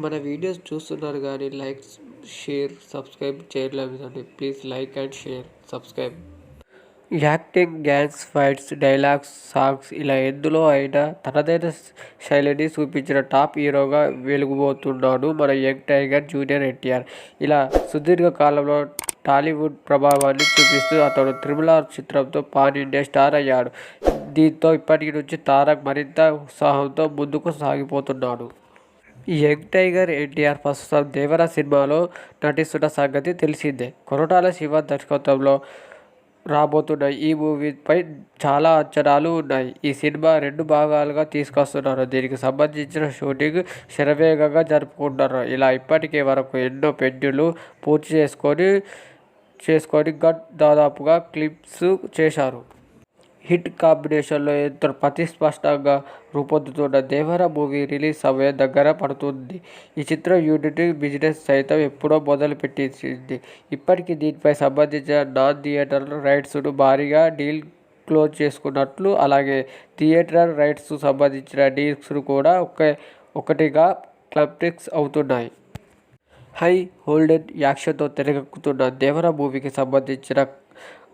మన వీడియోస్ చూస్తున్నారు కానీ లైక్ షేర్ సబ్స్క్రైబ్ చేయలేదండి please like and share subscribe. Acting gangs fights dialogues songs ఇలా ఎందులో అయినా తనదైన శైలిని చూపించిన టాప్ హీరోగా వెలుగుబోతున్నాడు మన యంగ్ టైగర్ జూనియర్ ఎన్టీఆర్. ఇలా సుదీర్ఘ కాలంలో టాలీవుడ్ ప్రభావాన్ని చూపిస్తూ అతడు త్రిపుల చిత్రంతో పాన్ ఇండియా స్టార్ అయ్యాడు. దీంతో ఇప్పటి నుంచి తారక్ మరింత ఉత్సాహంతో ముందుకు సాగిపోతున్నాడు. యంగ్ టైగర్ ఎన్టీఆర్ ప్రస్తుతం దేవర సినిమాలో నటిస్తున్న సంగతి తెలిసిందే. కొరటాల శివ దర్శకత్వంలో రాబోతున్న ఈ మూవీపై చాలా అంచనాలు ఉన్నాయి. ఈ సినిమా రెండు భాగాలుగా తీసుకొస్తున్నారు. దీనికి సంబంధించిన షూటింగ్ శరవేగంగా జరుపుకుంటున్నారు. ఇలా ఇప్పటికే వరకు ఎన్నో పెండ్యులు పూర్తి చేసుకొని చేసుకొని గట్ దాదాపుగా క్లిప్స్ చేశారు. హిట్ కాంబినేషన్లో ఎంతో ప్రతిస్పష్టంగా రూపొందుతున్న దేవర మూవీ రిలీజ్ సమయం దగ్గర పడుతుంది. ఈ చిత్రం యూనిట్ బిజినెస్ సైతం ఎప్పుడో మొదలుపెట్టింది. ఇప్పటికీ దీనిపై సంబంధించిన నాన్ థియేటర్ రైట్స్ను భారీగా డీల్ క్లోజ్ చేసుకున్నట్లు అలాగే థియేటర్ రైట్స్ సంబంధించిన డీల్స్ను కూడా ఒకే ఒకటిగా క్లబ్టిక్స్ అవుతున్నాయి. హై హోల్డెడ్ యాక్షన్తో తిరగక్కుతున్న దేవర మూవీకి సంబంధించిన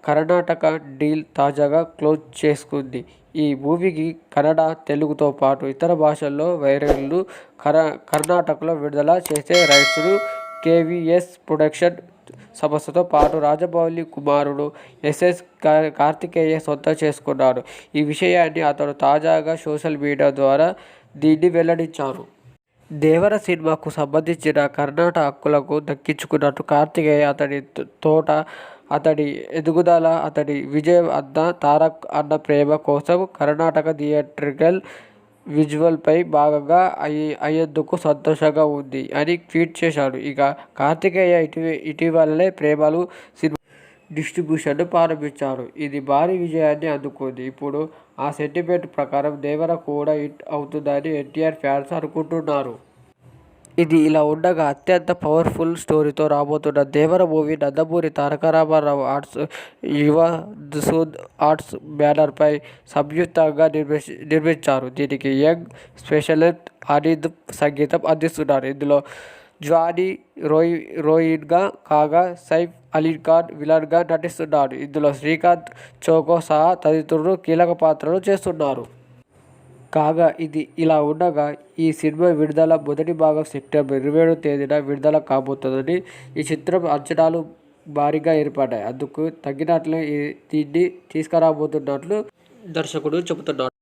కర్ణాటక డీల్ తాజాగా క్లోజ్ చేసుకుంది. ఈ మూవీకి కన్నడ తెలుగుతో పాటు ఇతర భాషల్లో వైరల్ను కర కర్ణాటకలో విడుదల చేసే రైట్స్ను కేవీఎస్ ప్రొడక్షన్ సంస్థతో పాటు రాజమౌళి కుమారుడు ఎస్ఎస్ కార్తికేయ సొంతం చేసుకున్నాడు ఈ విషయాన్ని అతను తాజాగా సోషల్ మీడియా ద్వారా దీన్ని వెల్లడించారు. దేవర సినిమాకు సంబంధించిన కర్ణాట హక్కులకు దక్కించుకున్నట్టు కార్తికేయ అతడి తోట అతడి ఎదుగుదల అతడి విజయం అన్న తారక్ అన్న ప్రేమ కోసం కర్ణాటక థియేట్రికల్ విజువల్పై భాగంగా అయ్యి అయ్యేందుకు సంతోషంగా ఉంది అని ట్వీట్ చేశాడు. ఇక కార్తికేయ ఇటీ ఇటీవలనే ప్రేమలు సినిమా డిస్ట్రిబ్యూషన్ను ప్రారంభించారు. ఇది భారీ విజయాన్ని అందుకుంది. ఇప్పుడు ఆ సెంటిమెంట్ ప్రకారం దేవర కూడా హిట్ అవుతుందని ఎన్టీఆర్ ఫ్యాన్స్ అనుకుంటున్నారు. ఇది ఇలా ఉండగా అత్యంత పవర్ఫుల్ స్టోరీతో రాబోతున్న Devara movie Nandamuri Taraka Ramarao arts Yuvasudha arts బ్యానర్పై సంయుక్తంగా నిర్మించి నిర్మించారు. దీనికి యంగ్ స్పెషలిస్ట్ అనిద్ సంగీతం అందిస్తున్నారు. ఇందులో జానీ రోయి రోయిన్గా కాగా సైఫ్ అలీ ఖాన్ విలన్గా నటిస్తున్నాడు ఇందులో శ్రీకాంత్ చోకో సహా తదితరులు కీలక పాత్రలు చేస్తున్నారు. కాగా ఇది ఇలా ఉండగా ఈ సినిమా విడుదల మొదటి భాగం సెప్టెంబర్ ఇరవై ఏడు తేదీన విడుదల కాబోతుందని ఈ చిత్రం అంచనాలు భారీగా ఏర్పడ్డాయి. అందుకు తగినట్లు దీన్ని తీసుకురాబోతున్నట్లు దర్శకుడు చెబుతున్నాడు.